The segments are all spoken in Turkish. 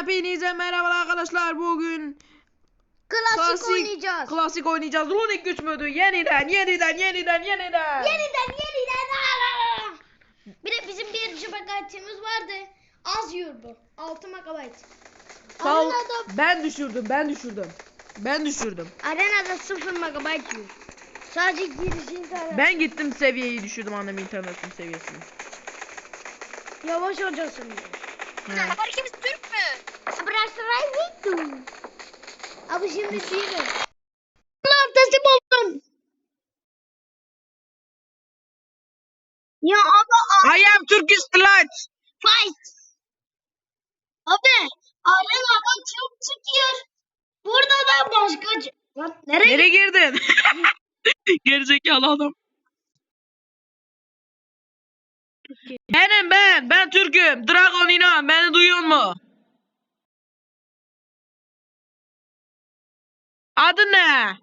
Hepinize merhaba arkadaşlar. Bugün Klasik, klasik oynayacağız. Klasik oynayacağız. Runik güç modu yeniden yeniden yeniden yeniden. yeniden yeniden. Aa! Bir de bizim bir GB'imiz vardı. Az yiyor bu. 6 MB. Sağ ol. Arenada, Ben düşürdüm ben düşürdüm. Ben düşürdüm. arenada 0 MB yiyor. Sadece girişi internet. Ben gittim seviyeyi düşürdüm annem internetin seviyesini. Yavaş olacaksın. He. Herkes Türk mü? Burası Rayvitu. Abi şimdi şey de. Allah teslim oldum. Ya abi I am Turkish Delight. fight. Abi arenadan çok çıkıyor. Burada da başka... Lan nereye? Nereye girdin? Gerizekalı adam. Benim ben. Ben Türk'üm. Dragon inan. Beni duyuyor mu? Adın ne?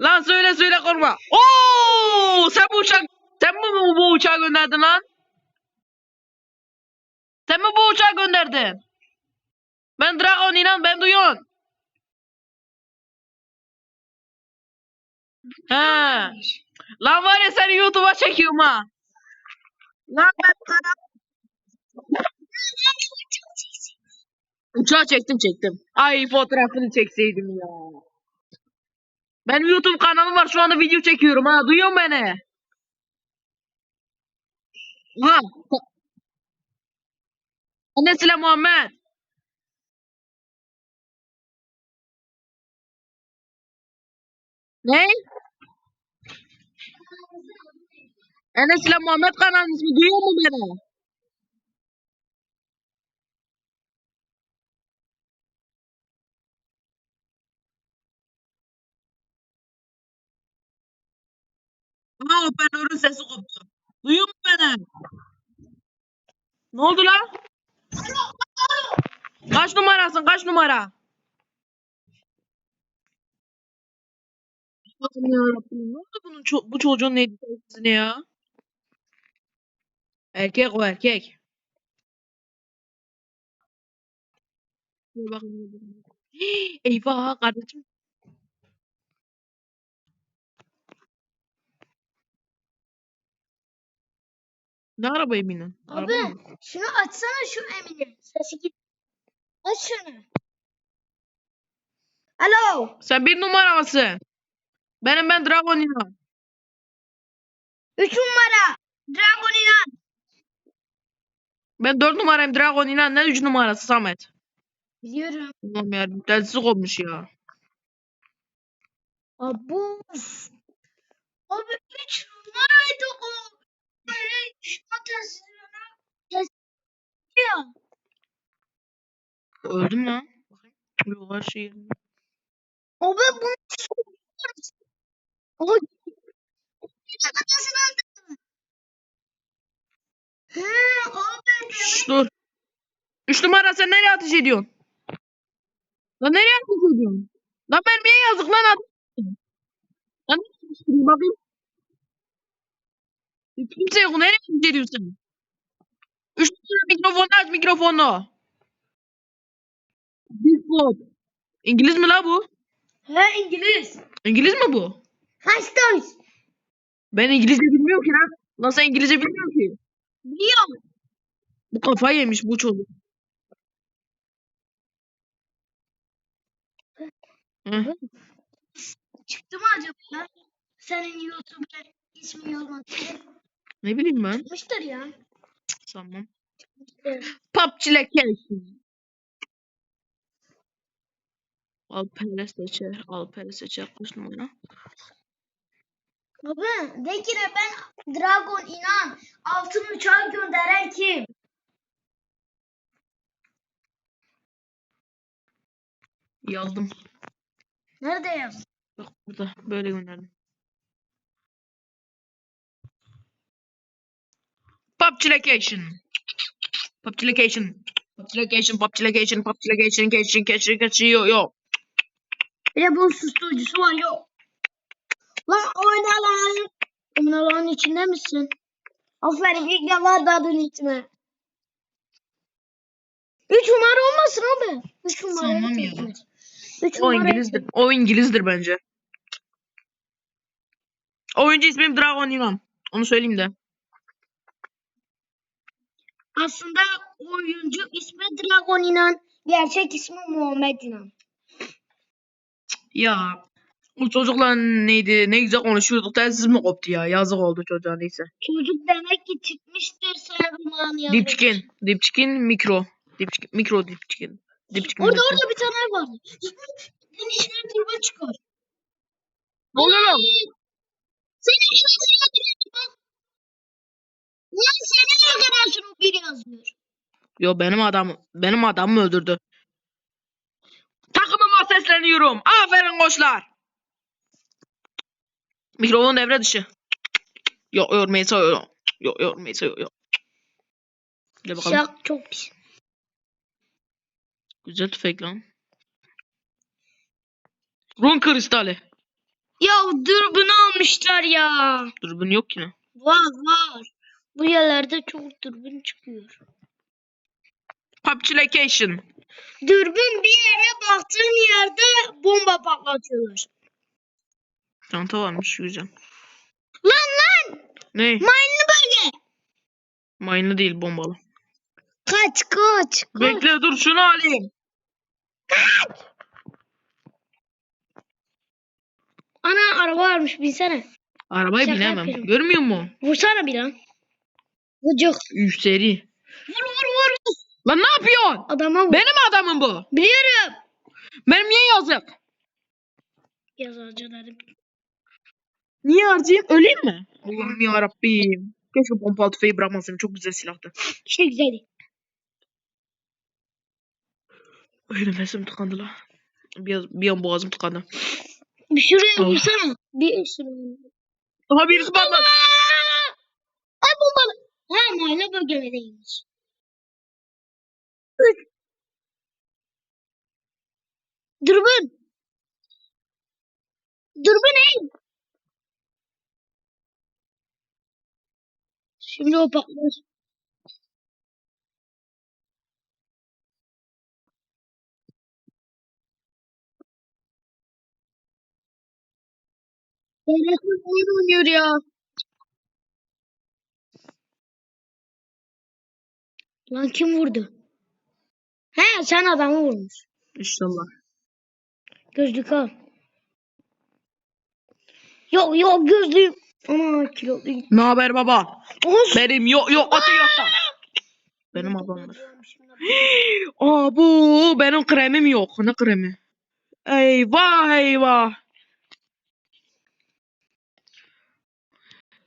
Lan söyle söyle korkma. Oo! Sen bu uçak sen mi bu, uçağı gönderdin lan? Sen mi bu uçağı gönderdin? Ben Dragon inan ben duyuyorsun. He. Lan var ya seni YouTube'a çekiyorum ha. Lan ben Uçağı çektim çektim. Ay fotoğrafını çekseydim ya. Benim YouTube kanalım var şu anda video çekiyorum ha. Duyuyor musun beni? Ha. Annesiyle Muhammed. Ne? Enes ile Muhammed kanalın ismi duyuyor mu beni? Ha hoparlörün sesi koptu. Duyuyor mu beni? Ne oldu lan? Kaç numarasın? Kaç numara? Allah'ım yarabbim. Ne oldu bunun ço- bu çocuğun neydi ne ya? Erkek o erkek. Dur. Hii, Eyvah kardeşim. Ne arabaya binin? Abi Araba mı? şunu açsana şu Emine. Sesi git. Aç şunu. Alo. Sen bir numara mısın? Benim ben Dragon İnan. 3 numara. Dragon inan. Ben dört numarayım Dragon İnan. Ne üç numarası Samet? Biliyorum. Allah'ım ya telsiz olmuş ya. Abu. Abi 3 numaraydı o. Lan. Bakayım. Yok her şey yerinde. Abi bunu Ay. Şşş dur. Üç numara sen nereye ateş ediyorsun? Lan nereye ateş ediyorsun? Lan mermiye yazık lan. Lan ateş ediyorsun bakayım. Kimse yok nereye ateş ediyorsun? Üç numara mikrofonu aç mikrofonu. Bigfoot. İngiliz mi la bu? He İngiliz. İngiliz mi bu? Hashtag. Ben İngilizce bilmiyorum ki lan. Lan sen İngilizce bilmiyor ki. Biliyorum. Bu kafayı yemiş bu çocuk. Hı. Çıktı mı acaba ya? Senin YouTube'da ismin yazmak Ne bileyim ben. çıkmıştır ya. Sanmam. Evet. PUBG Location. Alper'e seçer. Alper'e seçer. Kaç numara? Abi de ki ben Dragon inan altın uçağı gönderen kim? Yazdım. Nerede yaz? Bak burada. Böyle gönderdim. PUBG Location. PUBG Location. PUBG Location. PUBG Location. PUBG Location. Location. Location. Location. Yo yo. Bir de bunun susturucusu var yok. Lan oyna lan. Oyna lan içinde misin? Aferin ilk defa dadın içme. Üç numara olmasın abi. Üç numara. Sanmam ya. Üç O numara. İngilizdir. O İngilizdir bence. Oyuncu ismim Dragon Inan. Onu söyleyeyim de. Aslında oyuncu ismi Dragon İnan. Gerçek ismi Muhammed İnan. Ya. O çocukla neydi? Ne güzel konuşuyorduk. Telsiz mi koptu ya? Yazık oldu çocuğa neyse. Çocuk demek ki çıkmıştır sarılmanı yazmış. Dipçikin. Dipçikin mikro. Dipçikin. Mikro dipçikin. Dipçikin. Orada dipçikin. orada bir tane vardı. Bunun içine turba çıkar. Ne oluyor lan? Senin arkadaşın bak. Lan senin arkadaşın o biri yazıyor. Yo benim adam benim adamımı öldürdü. Takımıma sesleniyorum. Aferin koçlar. Mikrofon devre dışı. Yok Meysa yok. Yok Meysa yok yok. Gel bakalım. Şak çok pis. Güzel tüfek lan. Run kristali. Ya dürbün almışlar ya. Dürbün yok ki ne? Var var. Bu yerlerde çok dürbün çıkıyor. Population. Dürbün bir yere baktığın yerde bomba patlatıyorlar. Çanta varmış güzel. Lan lan! Ne? Mayınlı bölge. Mayınlı değil bombalı. Kaç kaç. kaç. Bekle dur şunu alayım. Ana araba varmış binsene. Arabayı Şaka binemem. yapıyorum. Görmüyor musun? Vursana bir lan. Üç seri. Vur vur vur. Lan ne yapıyorsun? Adama vur. Benim adamım bu. Biliyorum. Benim niye yazık? Yazarcıları. Niye harcayayım? Öleyim mi? Allah'ım ya Rabbim. Keşke pompalı tüfeği bırakmasaydım. Çok güzel silahtı. İşte güzeldi. Ay nefesim tıkandı la. Bir, bir an boğazım tıkandı. Bir şuraya Oh. vursana. Bir şuraya. Aha birisi patladı. Ay bombalı. Ha mayna bölgelerindeymiş. Üç. Dürbün. Dürbün ey. Şimdi o patlar. Devletin oyun oynuyor ya. Lan kim vurdu? He sen adamı vurmuş. İnşallah. Gözlük al. Yok yok gözlüğüm. Ama kiloluyum. Ne haber baba? Olsun. Benim yok yok atı yok da. Benim adamdır. Aa bu benim kremim yok. Ne kremi? Eyvah eyvah.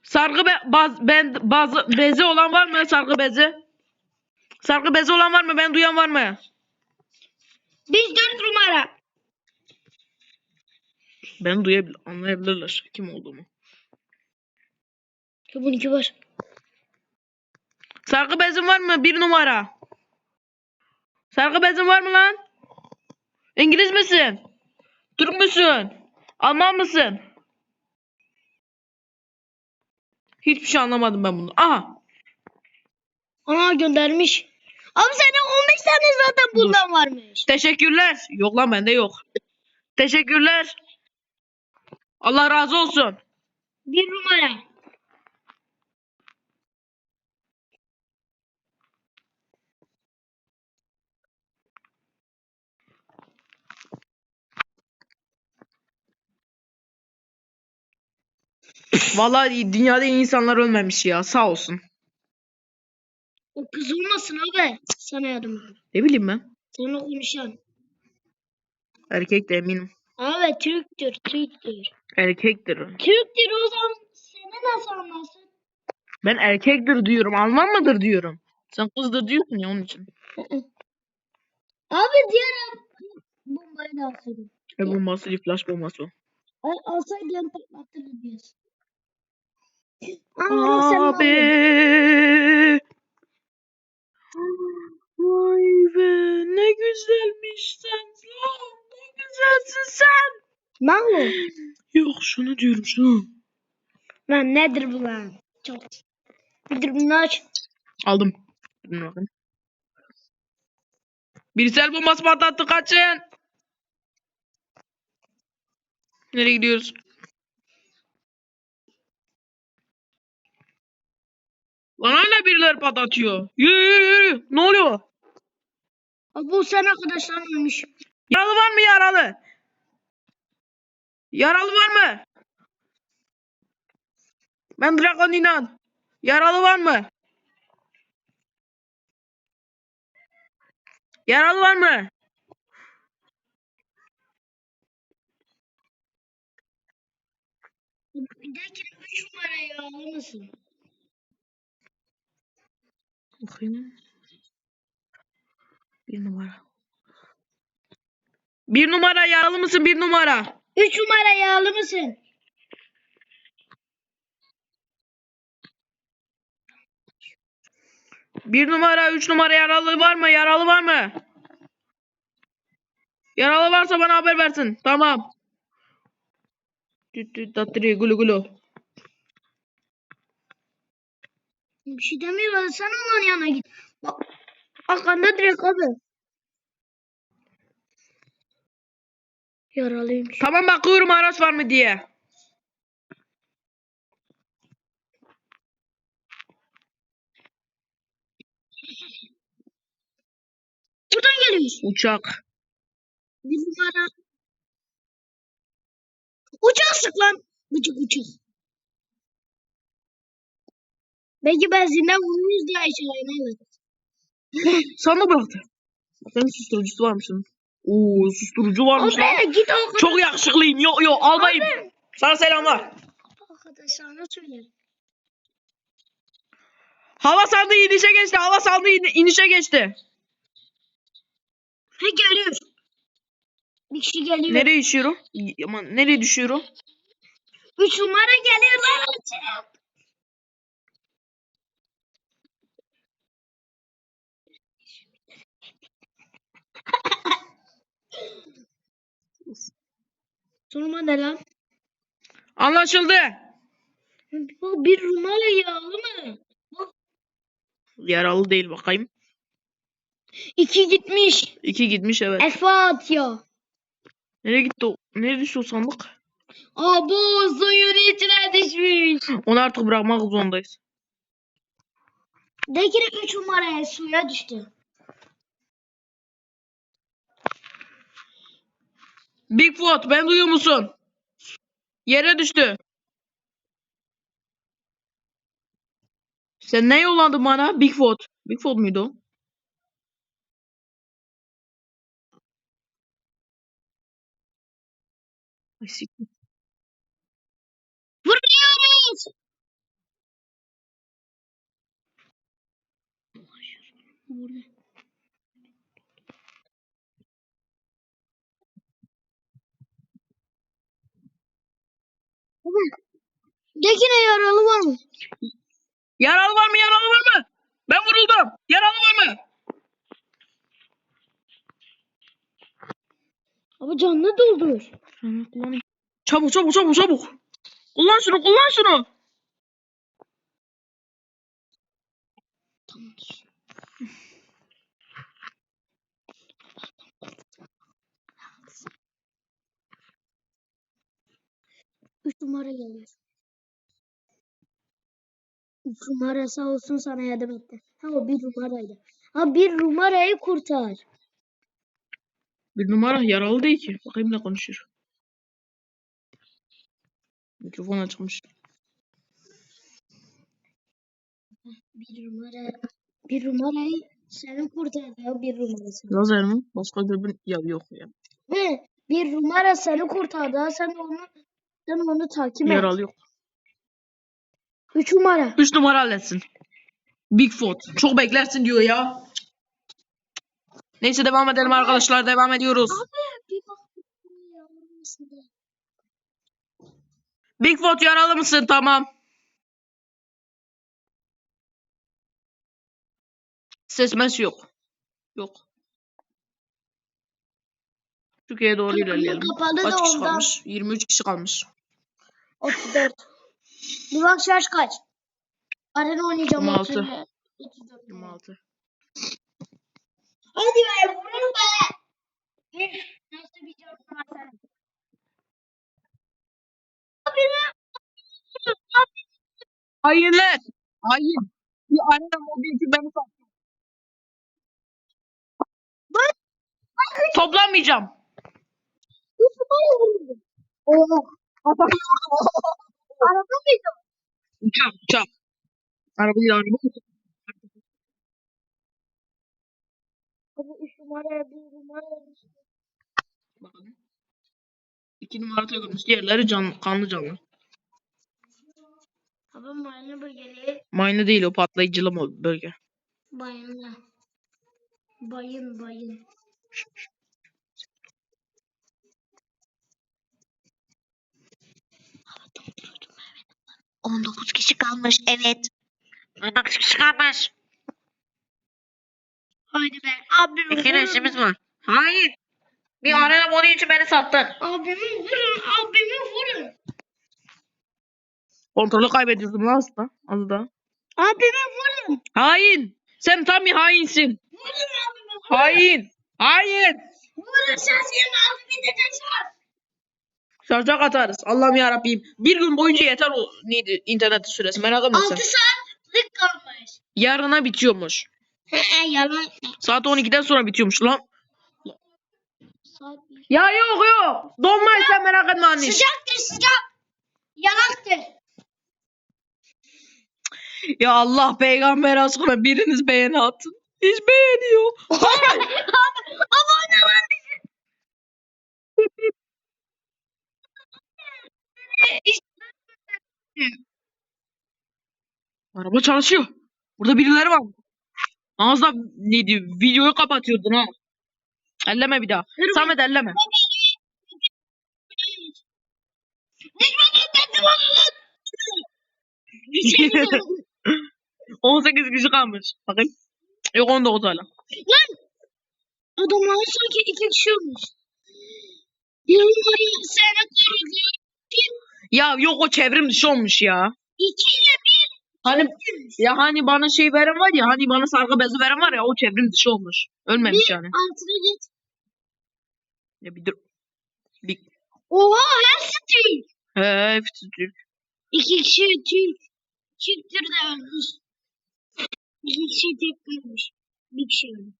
Sargı be, baz, ben, bazı bezi olan var mı? Sargı bezi. Sargı bezi olan var mı? Ben duyan var mı? Biz dört numara. Ben duyabilir, anlayabilirler kim olduğumu. Ya bununki var. Sargı bezin var mı? Bir numara. Sargı bezin var mı lan? İngiliz misin? Türk müsün? Alman mısın? Hiçbir şey anlamadım ben bunu. Aha. Aa göndermiş. Abi sende 15 tane zaten bundan varmış. Teşekkürler. Yok lan bende yok. Teşekkürler. Allah razı olsun. Bir numara. Vallahi dünyada iyi insanlar ölmemiş ya. Sağ olsun. O kız olmasın abi. Sana yardım edin. Ne bileyim ben. Sana konuşan. Erkek de eminim. Abi Türktür, Türktür. Erkektir. Türktür o zaman seni nasıl anlarsın? Ben erkektir diyorum. Alman mıdır diyorum. Sen kızdır diyorsun ya onun için. Abi diğer bombayı da alsaydım. E bombası değil, flash bombası o. Ay, alsaydım patlatırdı diyorsun. Abi. Vay be ne güzelmiş sen lan. Ne güzelsin sen. Ne bu? Yok şunu diyorum şunu. Lan nedir bu lan? Çok. Bir dürbününü aç. Aldım. Dur bakayım. Birisi el bombası patlattı kaçın. Nereye gidiyoruz? Lan hala birileri patlatıyor. Yürü yürü yürü. Ne oluyor? Bu sen arkadaşlar ölmüş. Yaralı var mı yaralı? Yaralı var mı? Ben Dragon inan. Yaralı var mı? Yaralı var mı? Bir dahaki 3 numarayı alır mısın? Bakayım. Bir numara. Bir numara yaralı mısın bir numara? 3 numarayı alır mısın? Bir numara, üç numara yaralı var mı? Yaralı var mı? Yaralı varsa bana haber versin. Tamam. Tattırı gulu gulu. Bir şey demiyor. Sen onun yanına git. Bak. Arkanda direkt abi. Yaralıymış. Tamam bakıyorum araç var mı diye. Buradan geliyor. Uçak. Bir numara. Uçak sık lan. Uçak uçak. Belki benzinden vururuz diye aşağıya evet. Sen mi bıraktı? Senin susturucusu varmış onun. Oo susturucu varmış lan. Abi git o Çok yakışıklıyım. Yo yo albayım. Sana selamlar. arkadaşlarına söyle. Hava sandığı inişe geçti. Hava sandığı in- inişe geçti. Ha geliyor. Bir kişi geliyor. Nereye düşüyorum? Aman nereye düşüyorum? Üç numara geliyor lan. Sorma ne lan? Anlaşıldı. Bu bir numara yağlı mı? Yaralı değil bakayım. İki gitmiş. İki gitmiş evet. Efe atıyor. Nereye gitti o? Nereye düştü o sandık? Abo suyun içine düşmüş. Onu artık bırakmak zorundayız. Dekine üç numaraya suya düştü. Bigfoot ben duyuyor musun? Yere düştü. Sen ne yollandın bana? Bigfoot. Bigfoot muydu o? Ay siktir. Vuruyoruz. Dekine yaralı var mı? Yaralı var mı? Yaralı var mı? Ben vuruldum. Yaralı var mı? Abi canını doldur. Çabuk çabuk çabuk çabuk. Kullan şunu kullan şunu. Üç numara geliyor. Üç numara sağ olsun sana yardım etti. Ha o bir numaraydı. Ha bir numarayı kurtar. Bir numara yaralı değil ki. Bakayım ne konuşuyor. Mikrofon açılmış. Bir numara. Bir numarayı seni kurtardı ya bir numarası. Lazer mi? Başka dürbün ya yok ya. Ve bir numara seni kurtardı. Sen onu sen onu takip et. Yaralı yok. Üç numara. Üç numara halletsin. Bigfoot. Çok beklersin diyor ya. Neyse devam edelim arkadaşlar. Devam ediyoruz. Bigfoot yaralı mısın? Tamam. Ses mes yok. Yok. Türkiye'ye doğru ilerleyelim. kapalı Kaç da kişi kalmış? 23 kişi kalmış. 34. Bir bak yaş kaç? Arena oynayacağım. 26. 34. 26. Hadi be vurun be. Nasıl bir canım var senin? Hayırlar. Hayır. Bir arena modu için beni böyle vuruldu? Oh. Araba mıydı? Uçak uçak. Araba değil araba. Abi üç numaraya bir numaraya bir. Bakalım. İki numara takılmış. Diğerleri canlı, kanlı canlı. Abi mayına bölgeli. Mayna değil o patlayıcılı bölge. Bayınla. Bayın bayın. On dokuz kişi kalmış. Evet. 19 kişi kalmış. Haydi be. Abimi İki vurun. işimiz var. Hayır. Bir arena modu için beni sattın. Abimi vurun. Abimi vurun. Kontrolü kaybediyorsun lan aslında. Az da. Abimi vurun. Hain. Sen tam bir hainsin. Vurun abimi. Hain. Hain. Vurun sen senin abimi de şans. Şarja katarız. Allah'ım yarabbim. Bir gün boyunca yeter o neydi internet süresi merak etme 6 sen. saatlik kalmış. Yarına bitiyormuş. He yalan. Saat 12'den sonra bitiyormuş lan. Saat. Ya yok yok. Donmayın sen merak etme anne. Sıcaktır sıcak. Yanaktır. Ya Allah peygamber aşkına biriniz beğeni atın. Hiç beğeni yok. Abone lan bizi. Araba çalışıyor. Burada birileri var. Ağızda neydi? Videoyu kapatıyordun ha. Elleme bir daha. Samet elleme. Lan. 18 kişi kalmış. Bakın. Yok 19 hala. Lan. Adamlar sanki iki kişi olmuş. Yılmayı seni korudu. Ya yok o çevrim dışı olmuş ya. İki ile bir. Hani ya hani bana şey veren var ya hani bana sargı bezi veren var ya o çevrim dışı olmuş. Ölmemiş yani. Altına git. Ya bir dur. Bir... Oha hepsi Türk. He, hepsi Türk. İki kişi Türk. Türktür de ölmüş. İki kişi tek kalmış. Bir kişi öldü.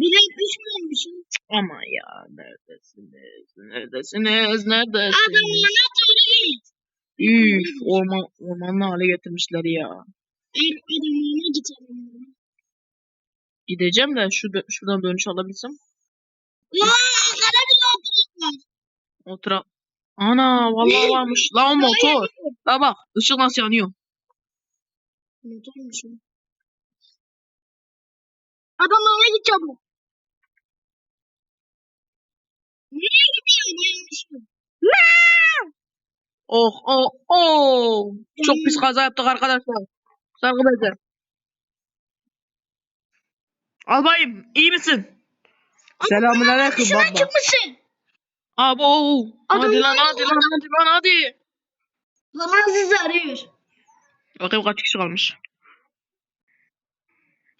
Bilek üç mü olmuş? Ama ya neredesiniz? Neredesiniz? Neredesiniz? Adamına doğru git. Üf, orman, ormanlı hale getirmişler ya. El adamına git adamına. Gideceğim de şu şuradan dönüş alabilsem. Ya sana bir oturacaklar. Otura. Ana vallahi varmış. La o motor. La bak ışık nasıl yanıyor. Motormuş o. Adamlara git çabuk. Nereye gidiyor bayılmışım. Oh oh oh. Çok pis kaza yaptık arkadaşlar. Sargı bezi. Albayım iyi misin? Selamünaleyküm Şuna baba. çıkmışsın. Abo. Hadi Adam lan hadi lan hadi lan hadi. Babam sizi arıyor. Bakayım kaç kişi kalmış.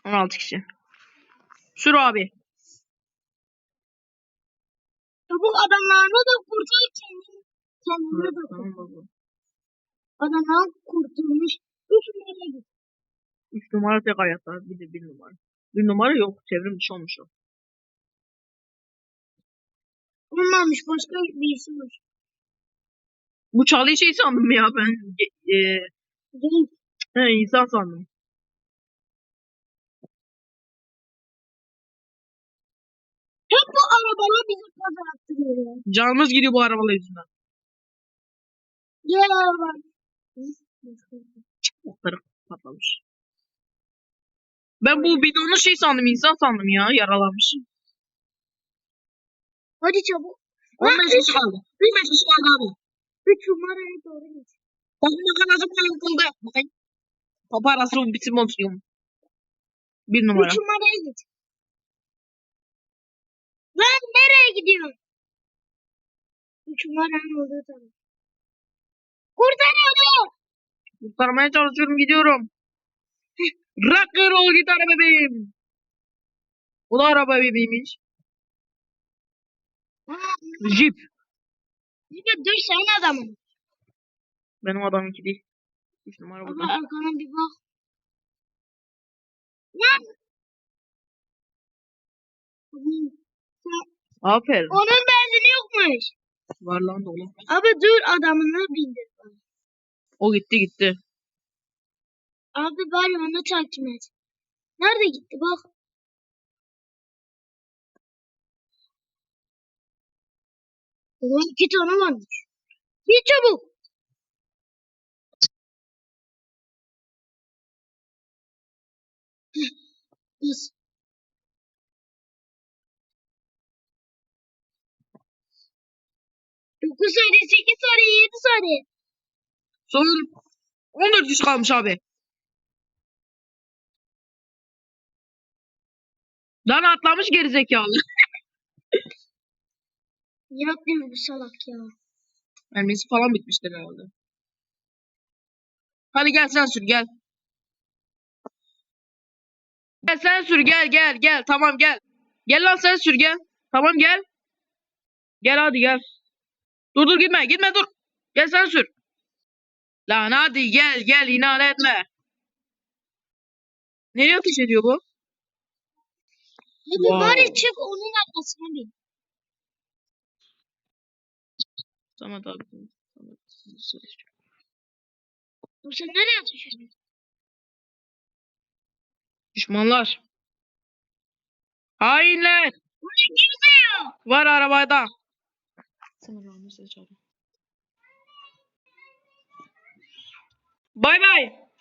16 kişi. Sür abi. Çabuk adamlarına da kurtul kendini. Kendine de baba. Adamlar kurtulmuş. Üç numara git. 3 numara tek hayatta. Bir de 1 numara. 1 numara yok. Çevrim dışı olmuş o. Olmamış başka birisi var. Bu çalıyı şey sandım ya ben. E, Değil. he, insan sandım. Hep bu arabalar bizi kaza attırıyor ya. Canımız gidiyor bu arabalar yüzünden. Gel araba. Okları patlamış. Ben bu bidonu şey sandım insan sandım ya yaralanmış. Hadi çabuk. 15 kişi kaldı. 15 kişi kaldı abi. Üç numaraya doğru git. Bakın nasıl kıldı. Bakın. Paparazzo bitim olsun. Bir numara. Üç numaraya git. Lan nereye gidiyorsun? Üç numaranın olduğu taraf. Kurtar onu. Kurtarmaya çalışıyorum gidiyorum. Rock'n'roll git araba bebeğim. O da araba bebeğiymiş. Jeep. De dur sen adamın. Benim adamınki değil. 3 numara Ama burada. arkana bir bak. Lan. Aferin. Onun benzini yokmuş. Var lan dolu. Abi dur adamını bindir. O gitti gitti. Abi bari onu takip et. Nerede gitti bak. Oğlum iki tane varmış. Bir çabuk. Is. 9 saniye, 8 saniye, 7 saniye. Son 14 yüz kalmış abi. Lan atlamış gerizekalı. Niye atlıyor bu salak ya? Mermisi falan bitmiştir herhalde. Hadi gel sen sür gel. Gel sen sür gel gel gel tamam gel. Gel lan sen sür gel. Tamam gel. Gel hadi gel. Dur dur gitme gitme dur. Gel sen sür. Lan hadi gel gel inat etme. Nereye ateş ediyor bu? Hadi Wow. bari çık onun arkasına bin. Tamam abi. Tamam. Dur sen nereye ateş ediyorsun? Düşmanlar. Hainler. Buraya girmiyor. Var arabada. Bay bay.